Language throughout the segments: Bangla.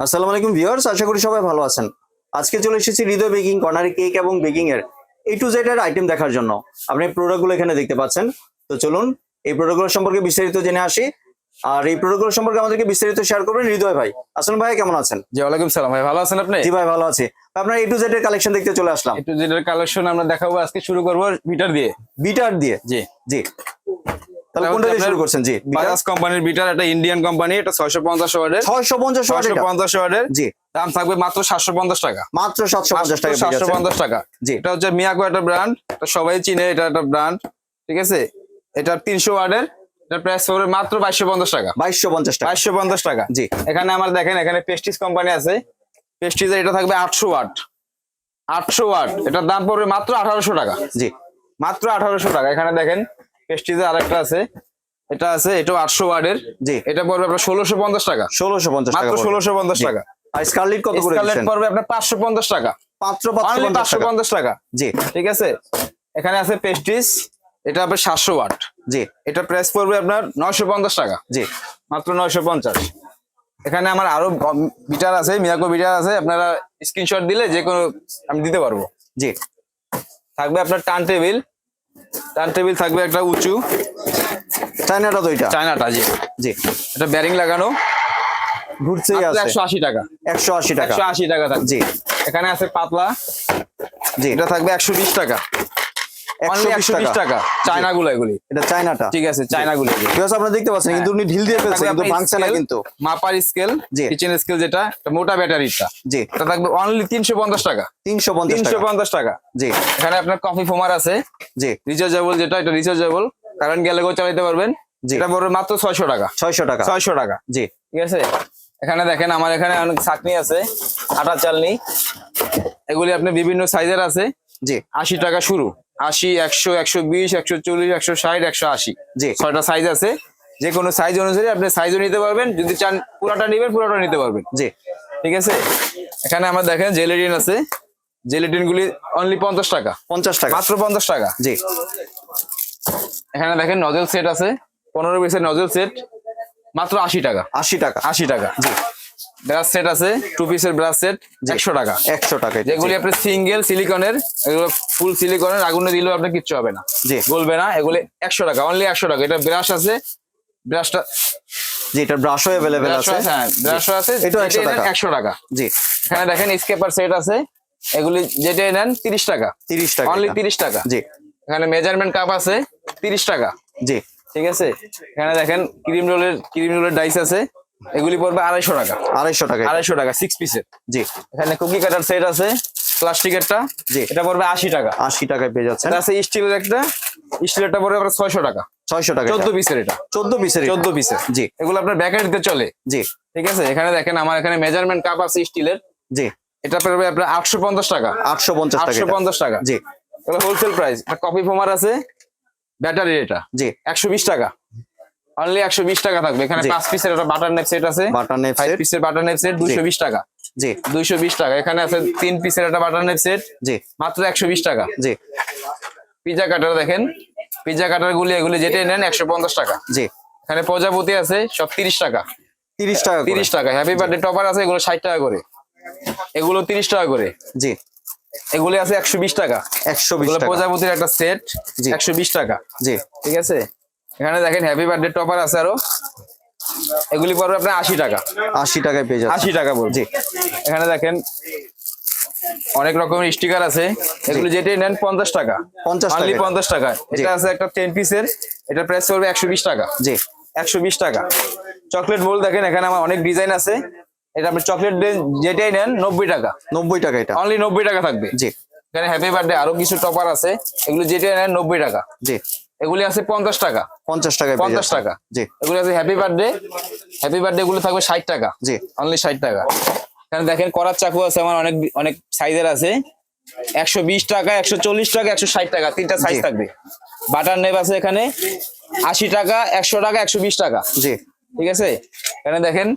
আসসালামু আলাইকুম ভিউয়ার্স আশা করি সবাই ভালো আছেন। আজকে চলে এসেছি হৃদয় বেকিং কর্নারে কেক এবং বেকিং এর এ টু জেড এর আইটেম দেখার জন্য। আপনি প্রোডাক্টগুলো এখানে দেখতে পাচ্ছেন। তো চলুন এই প্রোডাক্টগুলো সম্পর্কে বিস্তারিত জেনে আসি। আর এই প্রোডাক্টগুলো সম্পর্কে আমাদেরকে বিস্তারিত শেয়ার করবেন হৃদয় ভাই। আসলে ভাই কেমন আছেন? জি ওয়ালাইকুম সালাম ভাই ভালো আছেন আপনি? জি ভাই ভালো আছি। আপনার এ টু জেড এর কালেকশন দেখতে চলে আসলাম। এ টু জেড এর কালেকশন আমরা দেখাবো আজকে শুরু করব বিটার দিয়ে। বিটার দিয়ে? জি। জি। তাহলে কোনটা দিয়ে শুরু করছেন? জি বাজাজ কোম্পানির বিটার একটা ইন্ডিয়ান কোম্পানি এটা ছয়শো পঞ্চাশ ওয়ার্ডের ছয়শো পঞ্চাশ ছয়শো জি। দাম থাকবে মাত্র টাকা। মাত্র সাতশো পঞ্চাশ টাকা পেয়ে সাতশো যাচ্ছেন। পঞ্চাশ টাকা। জি। এটা হচ্ছে মিয়াকো একটা ব্র্যান্ড এটা সবাই চিনে এটা একটা ব্র্যান্ড ঠিক আছে? এটা তিনশো ওয়ার্ডের এটা প্রাইস পড়বে মাত্র বাইশশো পঞ্চাশ টাকা। জি। এখানে আমার দেখেন এখানে পেস্টিস কোম্পানি আছে। পেস্টিজের এটা থাকবে আটশো ওয়াট আটশো ওয়াট এটার দাম পড়বে মাত্র আঠারোশো টাকা। জি। মাত্র আঠারোশো টাকা। এখানে দেখেন পেস্টিজে আরেকটা আছে। এটা আছে এটাও আটশো ওয়ার্ডের। জি। এটা পড়বে আপনার ষোলোশো পঞ্চাশ টাকা। ষোলোশো পঞ্চাশ টাকা ষোলোশো পঞ্চাশ টাকা। আর স্কারলিট কত করে স্কারলেট পড়বে আপনার পাঁচশো পঞ্চাশ টাকা। পাঁচশো পঞ্চাশ টাকা। পঞ্চাশ টাকা। জি। ঠিক আছে? এখানে আছে পেস্টিস এটা আপনার সাতশো ওয়াট জি। এটা প্রাইস পড়বে আপনার নয়শো পঞ্চাশ টাকা। জি। মাত্র নয়শো পঞ্চাশ। এখানে আমার আরও বিটার আছে মিয়াকো বিটার আছে। আপনারা স্ক্রিনশট দিলে যে কোনো আমি দিতে পারব। জি। থাকবে আপনার টার্ন টেবিল টার্ন টেবিল থাকবে একটা উঁচু। চায়নাটা তো এটা। চায়নাটা জি। জি। এটা ব্যারিং লাগানো। ঘুরছেই আছে। একশো আশি টাকা। একশো আশি টাকা। একশো আশি টাকা থাকবে। জি। এখানে আছে পাতলা। জি। এটা থাকবে একশো বিশ টাকা। একশো একশো বিশ বিশ টাকা। টাকা। চায়না গুলো এগুলি। এটা চায়নাটা। ঠিক আছে চায়না গুলো ঠিক আছে আপনারা দেখতে পাচ্ছেন কিন্তু উনি ঢিল দিয়ে ফেলছে কিন্তু ভাঙছে না কিন্তু। মাপার স্কেল। কিচেন স্কেল যেটা মোটা ব্যাটারিটা জি। এটা থাকবে অনলি তিনশো পঞ্চাশ টাকা। তিনশো পঞ্চাশ তিনশো টাকা পঞ্চাশ টাকা। জি। এখানে আপনার কফি ফোমার আছে। জি। রিচার্জেবল যেটা এটা রিচার্জেবল কারেন্ট গেলে চালাতে পারবেন। জি। এটা পড়বে মাত্র ছয়শো টাকা। ছয়শো টাকা। ছয়শো টাকা। জি। ঠিক আছে? এখানে দেখেন আমার এখানে অনেক চাটনি আছে আটা চালনি। এগুলি আপনি বিভিন্ন সাইজের আছে। জি। আশি টাকা শুরু। আশি একশো একশো বিশ একশো চল্লিশ একশো ষাট একশো আশি। জি। ছয়টা সাইজ আছে। যে কোনো সাইজ অনুযায়ী আপনি সাইজও নিতে পারবেন। যদি চান পুরাটা নিবেন পুরাটা নিতে পারবেন। জি। ঠিক আছে? এখানে আমার দেখেন জেলেটিন আছে। জেলেটিন গুলি অনলি পঞ্চাশ টাকা। পঞ্চাশ টাকা। মাত্র পঞ্চাশ টাকা। জি। এখানে দেখেন নজল সেট আছে। পনেরো পিসের নজল সেট মাত্র আশি টাকা। আশি টাকা। আশি টাকা। ব্রাশ সেট আছে টু পিসের ব্রাশ সেট একশো টাকা। একশো টাকা যেগুলি আপনার সিঙ্গেল সিলিকনের এগুলো ফুল সিলিকনের আগুনে দিলেও আপনার কিচ্ছু হবে না। জি। বলবে না এগুলি একশো টাকা অনলি একশো টাকা। এটা ব্রাশ আছে ব্রাশটা জি এটা ব্রাশও অ্যাভেলেবেল ব্রাশ আছে। আছে হ্যাঁ ব্রাশ আছে এটাও 100 টাকা। জি। এখানে দেখেন স্কেপার সেট আছে এগুলি যেটা নেন তিরিশ টাকা। তিরিশ টাকা অনলি টাকা। জি। এখানে মেজারমেন্ট কাপ আছে তিরিশ টাকা। জি। ঠিক আছে? এখানে দেখেন ক্রিম রোলের ক্রিম রোলের ডাইস আছে। এগুলি পড়বে আড়াইশো টাকা। আড়াইশো টাকা আড়াইশো টাকা সিক্স পিসের জি। এখানে কুকি কাটার সেট আছে প্লাস্টিকেরটা জি। এটা পড়বে আশি টাকা। আশি টাকায় পেয়ে যাচ্ছেন। এটা আছে স্টিলের একটা। স্টিলেরটা পড়বে আপনার ছয়শো টাকা। ছয়শো টাকা চোদ্দ পিসের এটা। চোদ্দ পিসের চোদ্দ পিসের জি। এগুলো আপনার চলে। জি। ঠিক আছে? এখানে দেখেন আমার এখানে মেজারমেন্ট কাপ আছে স্টিলের জি। এটা পড়বে আপনার আটশো পঞ্চাশ টাকা। আটশো পঞ্চাশ আটশো পঞ্চাশ টাকা। জি। হোলসেল প্রাইস ফোমার আছে। ব্যাটারি এটা। জি। একশো বিশ টাকা। অনলি একশো বিশ টাকা থাকবে। এখানে জি। পাঁচ পিসের একটা বাটার নেপ সেট আছে। বাটার নেপ সেট পিসের বাটার নেপ সেট দুইশো বিশ টাকা। জি। দুইশো বিশ টাকা। এখানে আছে তিন পিসের একটা বাটার নেপ সেট জি। মাত্র একশো বিশ টাকা। জি। পিজা কাটার দেখেন। পিজা কাটার গুলি এগুলি যেটাই নেন একশো পঞ্চাশ টাকা। জি। এখানে প্রজাপতি আছে সব তিরিশ টাকা। তিরিশ টাকা করে। তিরিশ টাকা। হ্যাপি বার্থডে টপার আছে এগুলো ষাট টাকা করে। এগুলো তিরিশ টাকা করে। জি। এগুলি আছে একশো বিশ টাকা। একশো বিশ এগুলো টাকা। প্রজাপতির একটা সেট জি। একশো বিশ টাকা। জি। ঠিক আছে? এখানে দেখেন হ্যাপি বার্থডে টপার আছে আরও। এগুলি পড়বে আপনার আশি টাকা। আশি টাকায় পেয়ে যাচ্ছেন আশি টাকা বলছি। জি। এখানে দেখেন অনেক রকমের স্টিকার আছে। এগুলো যেটাই নেন পঞ্চাশ টাকা। পঞ্চাশ অনলি পঞ্চাশ টাকা। এটা আছে একটা টেন পিসের এটা প্রাইস পড়বে একশো বিশ টাকা। জি। একশো বিশ টাকা। চকলেট বোল দেখেন এখানে আমার অনেক ডিজাইন আছে। এটা আপনি চকলেট যেটাই নেন নব্বই টাকা। নব্বই টাকা এটা। অনলি নব্বই টাকা থাকবে। জি। এখানে হ্যাপি বার্থডে আরও কিছু টপার আছে। এগুলো যেটাই নেন নব্বই টাকা। জি। এগুলি আছে পঞ্চাশ টাকা। পঞ্চাশ টাকায় পেয়ে পঞ্চাশ টাকা। জি। এগুলি আছে হ্যাপি বার্থডে হ্যাপি বার্থডে গুলো থাকবে ষাট টাকা। জি। অনলি ষাট টাকা। এখানে দেখেন করার চাকু আছে আমার অনেক অনেক সাইজের আছে। একশো বিশ টাকা একশো চল্লিশ টাকা একশো ষাট টাকা তিনটা সাইজ থাকবে। বাটার নেব আছে এখানে। আশি টাকা একশো টাকা একশো বিশ টাকা। জি। ঠিক আছে? এখানে দেখেন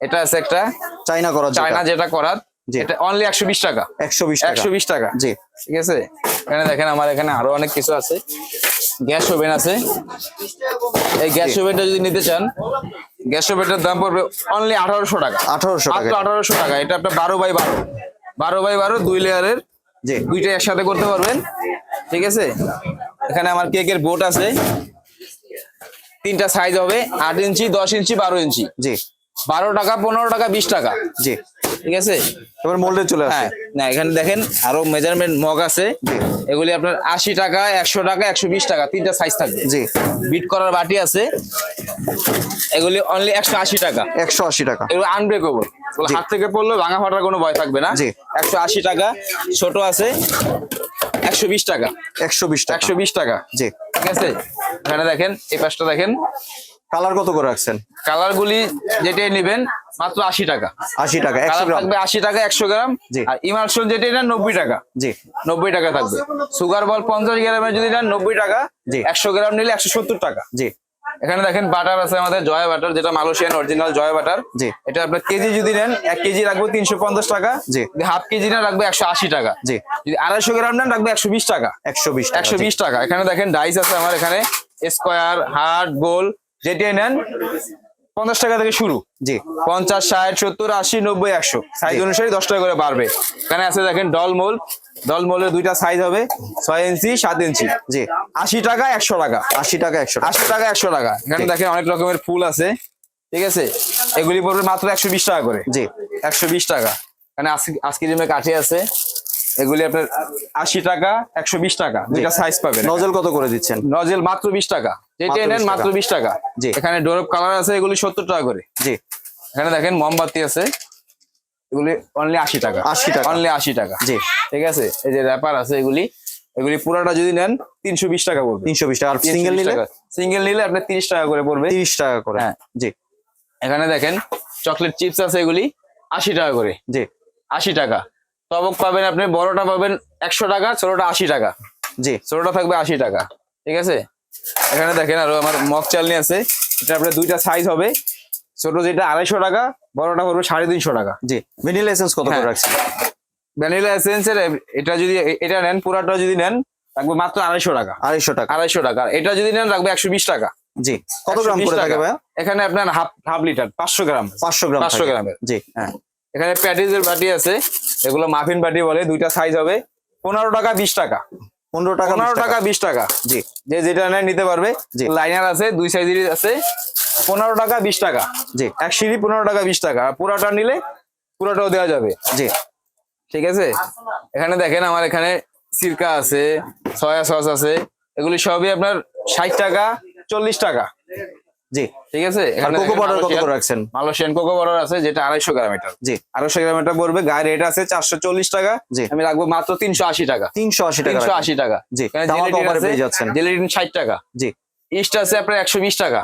এটা আছে একটা চাইনা করা চায়না যেটা করার। এটা অনলি একশো বিশ টাকা। একশো বিশ টাকা। একশো বিশ টাকা। জি। ঠিক আছে? এখানে দেখেন আমার এখানে আরও অনেক কিছু আছে। গ্যাস ওভেন আছে। এই গ্যাস ওভেনটা যদি নিতে চান গ্যাস স্টোভের দাম পড়বে অনলি আঠারোশো টাকা। আঠারোশো টাকা। আঠারোশো টাকা। এটা আপনার বারো বাই বারো। বারো বাই বারো দুই লেয়ারের। যে দুইটা একসাথে করতে পারবেন। ঠিক আছে? এখানে আমার কেকের বোট আছে। তিনটা সাইজ হবে। আট ইঞ্চি দশ ইঞ্চি বারো ইঞ্চি। জি। বারো টাকা পনেরো টাকা বিশ টাকা। জি। ঠিক আছে? এবার মোল্ডে চলে আসে। হ্যাঁ না এখানে দেখেন আরও মেজারমেন্ট মগ আছে। এগুলি আপনার আশি টাকা একশো টাকা একশো বিশ টাকা তিনটা সাইজ থাকবে। জি। বিট করার বাটি আছে। এগুলি অনলি একশো আশি টাকা। একশো আশি টাকা। এগুলো আনব্রেকেবল। হাত থেকে পড়লে ভাঙা ফাটার কোনো ভয় থাকবে না। জি। একশো আশি টাকা ছোট আছে একশো বিশ টাকা। একশো বিশ টাকা। একশো বিশ টাকা। জি। ঠিক আছে? এখানে দেখেন এই পাশটা দেখেন। কালার কত করে রাখছেন? কালারগুলি যেটাই নেবেন মাত্র আশি টাকা। আশি টাকা একশো গ্রাম। থাকবে আশি টাকা একশো গ্রাম। আর ইমার্শন যেটা নেন নব্বই টাকা। জি। নব্বই টাকা থাকবে। সুগার বল পঞ্চাশ গ্রামের যদি নেন নব্বই টাকা। জি। একশো গ্রাম নিলে একশো সত্তর টাকা। জি। এখানে দেখেন বাটার আছে আমাদের জয় বাটার যেটা মালয়েশিয়ান অরিজিনাল জয় বাটার জি। এটা আপনার কেজি যদি নেন এক কেজি রাখব তিনশো পঞ্চাশ টাকা। জি। হাফ কেজি নেন রাখবে একশো আশি টাকা। জি। যদি আড়াইশো গ্রাম নেন রাখবে একশো বিশ টাকা। একশো বিশ টাকা একশো। বিশ টাকা। এখানে দেখেন ডাইস আছে আমার এখানে। স্কোয়ার হার্ট গোল যেটাই নেন পঞ্চাশ টাকা থেকে শুরু। জি। পঞ্চাশ ষাট সত্তর আশি নব্বই একশো। সাইজ অনুসারে দশ টাকা করে বাড়বে। এখানে আছে দেখেন ডলমোল ডলমোলের দুইটা সাইজ হবে। ছয় ইঞ্চি সাত ইঞ্চি। জি। আশি টাকা একশো টাকা। আশি টাকা একশো টাকা। আশি টাকা একশো টাকা। এখানে দেখেন অনেক রকমের ফুল আছে। ঠিক আছে? এগুলি পড়বে মাত্র একশো বিশ টাকা করে। জি। একশো বিশ টাকা। এখানে আজকে আইসক্রিমের কাঠি আছে। এগুলি আপনার আশি টাকা একশো বিশ টাকা দুইটা সাইজ পাবেন নজল কত করে দিচ্ছেন? নজেল মাত্র বিশ টাকা। যেটা মাত্র নেন মাত্র বিশ টাকা। জি। এখানে ডোরপ কালার আছে এগুলি সত্তর টাকা করে। জি। এখানে দেখেন মোমবাতি আছে এগুলি অনলি আশি টাকা। 80 টাকা। অনলি আশি টাকা। জি। ঠিক আছে? এই যে র্যাপার আছে এগুলি এগুলি পুরাটা যদি নেন তিনশো বিশ টাকা পড়বে। তিনশো বিশ টাকা। আর সিঙ্গেল নিলে? সিঙ্গেল নিলে আপনার তিরিশ টাকা করে পড়বে। তিরিশ টাকা করে। হ্যাঁ। জি। এখানে দেখেন চকলেট চিপস আছে এগুলি আশি টাকা করে। জি। আশি টাকা। তবক পাবেন আপনি বড়টা পাবেন একশো টাকা ছোটটা আশি টাকা। জি। ছোটটা থাকবে আশি টাকা ঠিক আছে? এখানে দেখেন আরও আমার মগ চালনি আছে এটা আপনার দুইটা সাইজ হবে। ছোট যেটা আড়াইশো টাকা বড়টা পড়বে সাড়ে তিনশো টাকা। জি ভ্যানিলা এসেন্স কত করে। রাখছেন? ভ্যানিলা এসেন্সের এটা যদি এটা নেন পুরাটা যদি নেন রাখবে মাত্র আড়াইশো টাকা। আড়াইশো টাকা। আড়াইশো টাকা এটা যদি নেন রাখবে একশো বিশ টাকা। জি কত গ্রাম করে থাকে। ভাইয়া? এখানে আপনার হাফ হাফ লিটার পাঁচশো গ্রাম। পাঁচশো গ্রাম পাঁচশো গ্রামের। জি হ্যাঁ। এখানে প্যাটিসের বাটি আছে। এগুলো মাফিন বাটি বলে দুইটা সাইজ হবে। পনেরো টাকা বিশ টাকা। পনেরো টাকা পনেরো টাকা। বিশ টাকা। জি। যে যেটা নেয় নিতে পারবে। জি। লাইনার আছে দুই সাইজেরই আছে। পনেরো টাকা বিশ টাকা। জি। এক সিঁড়ি পনেরো টাকা বিশ টাকা। পুরাটা নিলে পুরাটাও দেওয়া যাবে। জি। ঠিক আছে? এখানে দেখেন আমার এখানে সিরকা আছে সয়া সস আছে। এগুলি সবই আপনার ষাট টাকা চল্লিশ টাকা। জি। ঠিক আছে? আর কোকো পাউডার কত করে রাখছেন? মালয়েশিয়ান কোকো পাউডার আছে যেটা আড়াইশো গ্রাম এটা। জি আড়াইশো গ্রাম এটা পড়বে। গায়ে রেট আছে চারশো চল্লিশ টাকা। জি। আমি রাখব মাত্র তিনশো আশি টাকা। তিনশো আশি টাকা টাকা। জি, জেলেটিন টাকা। জি। ইস্ট আছে আপনার একশো বিশ টাকা।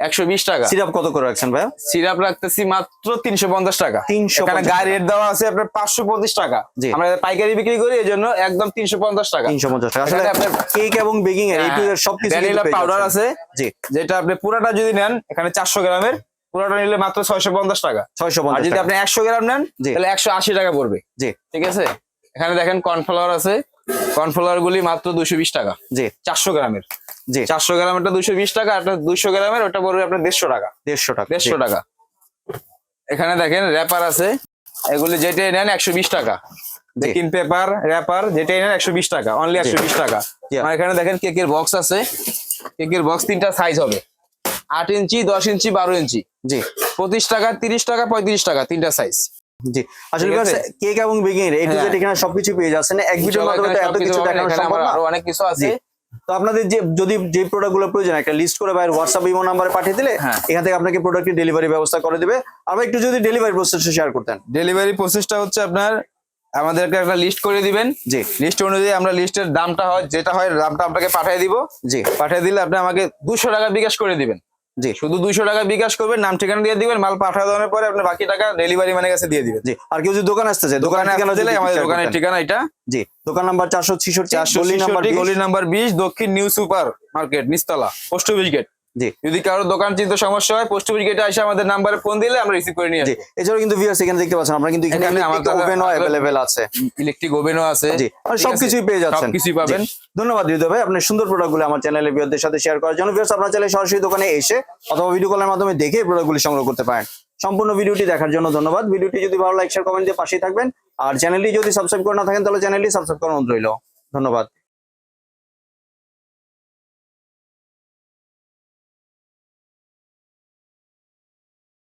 একশো বিশ টাকা। সিরাপ কত করে রাখছেন ভাইয়া? সিরাপ রাখতেছি মাত্র তিনশো পঞ্চাশ টাকা। 350 এখানে গায়ে রেট দেওয়া আছে আপনার পাঁচশো পঁচিশ টাকা। আমরা পাইকারি বিক্রি করি এই জন্য একদম তিনশো পঞ্চাশ টাকা। তিনশো পঞ্চাশ টাকা। আসলে আপনার- কেক এবং বেকিং এর এই টু সবকিছু পাউডার আছে জি। যেটা আপনি পুরাটা যদি নেন এখানে চারশো গ্রামের পুরাটা নিলে মাত্র ছয়শো পঞ্চাশ টাকা। ছয়শো আর পঞ্চাশ যদি আপনি একশো গ্রাম নেন। তাহলে একশো আশি টাকা পড়বে। জি। ঠিক আছে? এখানে দেখেন কর্নফ্লাওয়ার আছে। কর্নফ্লাওয়ার গুলি মাত্র দুশো বিশ টাকা। জি। চারশো গ্রামের। জি। চারশো গ্রামেরটা দুশো বিশ টাকা আর দুশো গ্রামের ওটা পড়বে আপনার দেড়শো টাকা। দেড়শো টাকা। দেড়শো টাকা। এখানে দেখেন র্যাপার আছে। এগুলি যেটাই নেন একশো বিশ টাকা। বেকিং পেপার র্যাপার যেটাই নেন একশো বিশ টাকা অনলি একশো বিশ টাকা। আর এখানে দেখেন কেকের বক্স আছে। কেকের বক্স তিনটা সাইজ হবে। আট ইঞ্চি দশ ইঞ্চি বারো ইঞ্চি। জি। পঁচিশ টাকা তিরিশ টাকা পঁয়ত্রিশ টাকা তিনটা সাইজ জি। আসলে কেক এবং বেকিং এর এই। জেড এখানে সবকিছু পেয়ে যাচ্ছেন। এক ভিডিওর মাধ্যমে তো এত কিছু দেখানো সম্ভব না। আরও অনেক কিছু আছে। তো আপনাদের যে যদি যে প্রোডাক্টগুলো প্রয়োজন একটা লিস্ট করে বাইরে হোয়াটসঅ্যাপ ইমো নাম্বারে পাঠিয়ে দিলে হ্যাঁ। এখান থেকে আপনাকে প্রোডাক্টের ডেলিভারি ব্যবস্থা করে দিবে। আবার একটু যদি ডেলিভারি প্রসেসটা শেয়ার করতেন। ডেলিভারি প্রসেসটা হচ্ছে আপনার আমাদেরকে একটা লিস্ট করে দিবেন। জি। লিস্ট অনুযায়ী আমরা লিস্টের দামটা হয় যেটা হয় দামটা আপনাকে পাঠিয়ে দিব। জি। পাঠিয়ে দিলে আপনি আমাকে দুশো টাকা বিকাশ করে দিবেন। জি। শুধু দুইশো টাকা বিকাশ করবেন নাম ঠিকানা দিয়ে দিবেন মাল পাঠা দেওয়ার পরে আপনি বাকি টাকা ডেলিভারি মানে কাছে দিয়ে দিবেন। জি আর কেউ যদি দোকান আসতে চায় দোকানে ঠিকানা দিলে আমাদের দোকানের ঠিকানা এটা? জি দোকান নাম্বার চারশো ছিষট্টি চারশো গলি নাম্বার গলি নাম্বার বিশ দক্ষিণ নিউ সুপার মার্কেট নিস্তলা পোস্ট অফিস গেট। জি। যদি কারোর দোকান চিন্তা সমস্যা হয় পোস্ট অফিস গেটে এসে আমাদের নাম্বারে ফোন দিলে আমরা রিসিভ করে নিয়ে জি এছাড়াও কিন্তু ভিউয়ার্স এখানে দেখতে পাচ্ছেন আমরা কিন্তু এখানে আমাদের- ওভেনও অ্যাভেলেবেল আছে। ইলেকট্রিক ওভেনও আছে। জি সবকিছুই পেয়ে যাচ্ছেন। সবকিছুই পাবেন। ধন্যবাদ হৃদয় ভাই আপনার সুন্দর প্রোডাক্টগুলো আমার চ্যানেলে ভিউয়ারদের সাথে শেয়ার করার জন্য। ভিউয়ার্স আপনার চ্যানেলে সরাসরি দোকানে এসে অথবা ভিডিও কলের মাধ্যমে দেখে প্রোডাক্টগুলি সংগ্রহ করতে পারেন। সম্পূর্ণ ভিডিওটি দেখার জন্য ধন্যবাদ। ভিডিওটি যদি ভালো লাইক শেয়ার কমেন্ট দিয়ে পাশেই থাকবেন। আর চ্যানেলটি যদি সাবস্ক্রাইব করে না থাকেন তাহলে চ্যানেলটি সাবস্ক্রাইব অনুরোধ রইল। ধন্যবাদ।